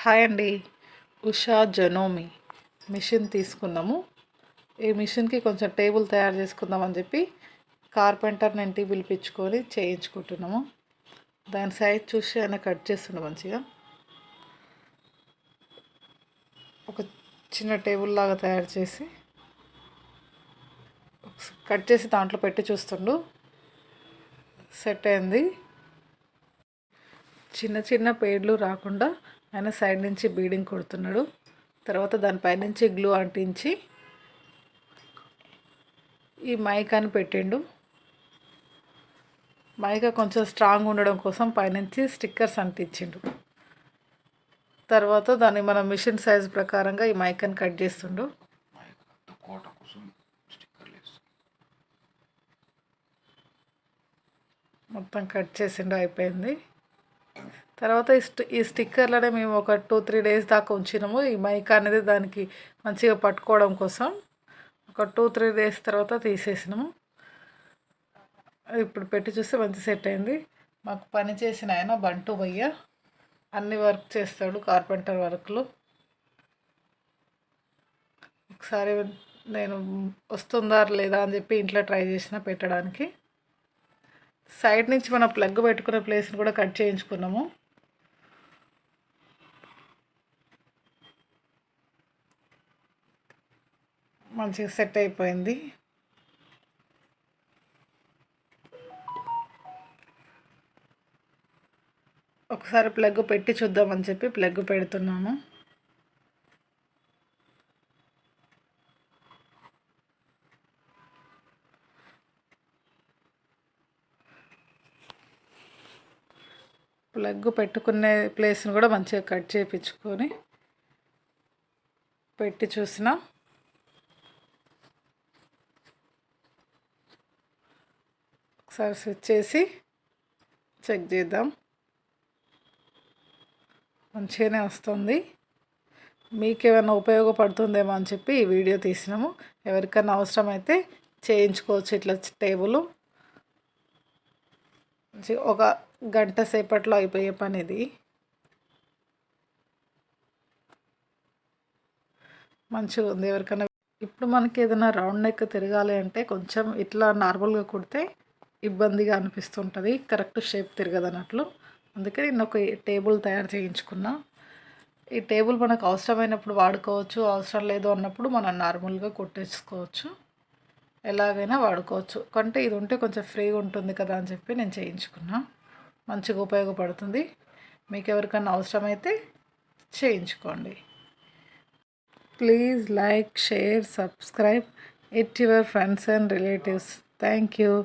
Hi అండి. Usha జనోమి machine తీసుకున్నాము ఈ మిషన్కి కొంచెం టేబుల్ తయారు చేసుకుందామని చెప్పి కార్పెంటర్ని ఇంటికి పిలిపించుకొని చేయించుకుంటున్నాము. దాని సైజ్ చూసి ఆయన కట్ చేస్తుండే మంచిగా. ఒక చిన్న టేబుల్ లాగా తయారు చేసి కట్ చేసి దాంట్లో పెట్టి చూస్తుండు. సెట్ అయింది. చిన్న చిన్న పేర్లు రాకుండా ఆయన సైడ్ నుంచి బీడింగ్ కొడుతున్నాడు. తర్వాత దానిపైనుంచి గ్లూ అంటించి ఈ మైకాని పెట్టిండు. మైకా కొంచెం స్ట్రాంగ్ ఉండడం కోసం పైనుంచి స్టిక్కర్స్ అంటించిండు. తర్వాత దాన్ని మన మిషన్ సైజ్ ప్రకారంగా ఈ మైకాని కట్ చేస్తుండు. మొత్తం కట్ చేసిండు అయిపోయింది. తర్వాత ఈ ఈ స్టిక్కర్లనే మేము ఒక టూ త్రీ డేస్ దాకా ఉంచినాము. ఈ మైక్ అనేది దానికి మంచిగా పట్టుకోవడం కోసం ఒక టూ త్రీ డేస్ తర్వాత తీసేసినాము. ఇప్పుడు పెట్టి చూస్తే మంచి సెట్ అయింది. మాకు పని చేసిన ఆయన బంటు భయ్య. అన్ని వర్క్ చేస్తాడు కార్పెంటర్ వర్క్లు. ఒకసారి నేను వస్తుందా లేదా అని చెప్పి ఇంట్లో ట్రై చేసిన పెట్టడానికి. సైడ్ నుంచి మనం ప్లగ్ పెట్టుకునే ప్లేస్ని కూడా కట్ చేయించుకున్నాము. మంచిగా సెట్ అయిపోయింది. ఒకసారి ప్లగ్ పెట్టి చూద్దామని చెప్పి ప్లగ్ పెడుతున్నాను. ప్లగ్ పెట్టుకునే ప్లేస్ని కూడా మంచిగా కట్ చేయించుకొని పెట్టి చూసినా ఒకసారి స్విచ్ చేసి చెక్ చేద్దాం. మంచిగానే వస్తుంది. మీకు ఏమైనా ఉపయోగపడుతుందేమో అని చెప్పి ఈ వీడియో తీసినాము. ఎవరికైనా అవసరమైతే చేయించుకోవచ్చు ఇట్లా టేబుల్. ఒక గంట సేపట్లో అయిపోయే పని ఇది. మంచిగా ఉంది. ఎవరికైనా ఇప్పుడు మనకి ఏదైనా రౌండ్ నెక్ తిరగాలి అంటే కొంచెం ఇట్లా నార్మల్గా కుడితే ఇబ్బందిగా అనిపిస్తుంటుంది. కరెక్ట్ షేప్ తిరగదన్నట్లు. అందుకే నేను ఒక టేబుల్ తయారు చేయించుకున్నా. ఈ టేబుల్ మనకు అవసరమైనప్పుడు వాడుకోవచ్చు అవసరం లేదు అన్నప్పుడు మనం నార్మల్గా కొట్టేసుకోవచ్చు. ఎలాగైనా వాడుకోవచ్చు. కంటే ఇది ఉంటే కొంచెం ఫ్రీగా ఉంటుంది కదా అని చెప్పి నేను చేయించుకున్నా. మంచిగా ఉపయోగపడుతుంది. మీకు ఎవరికైనా అవసరమైతే చేయించుకోండి. Please like share subscribe. It your friends and relatives. Thank you.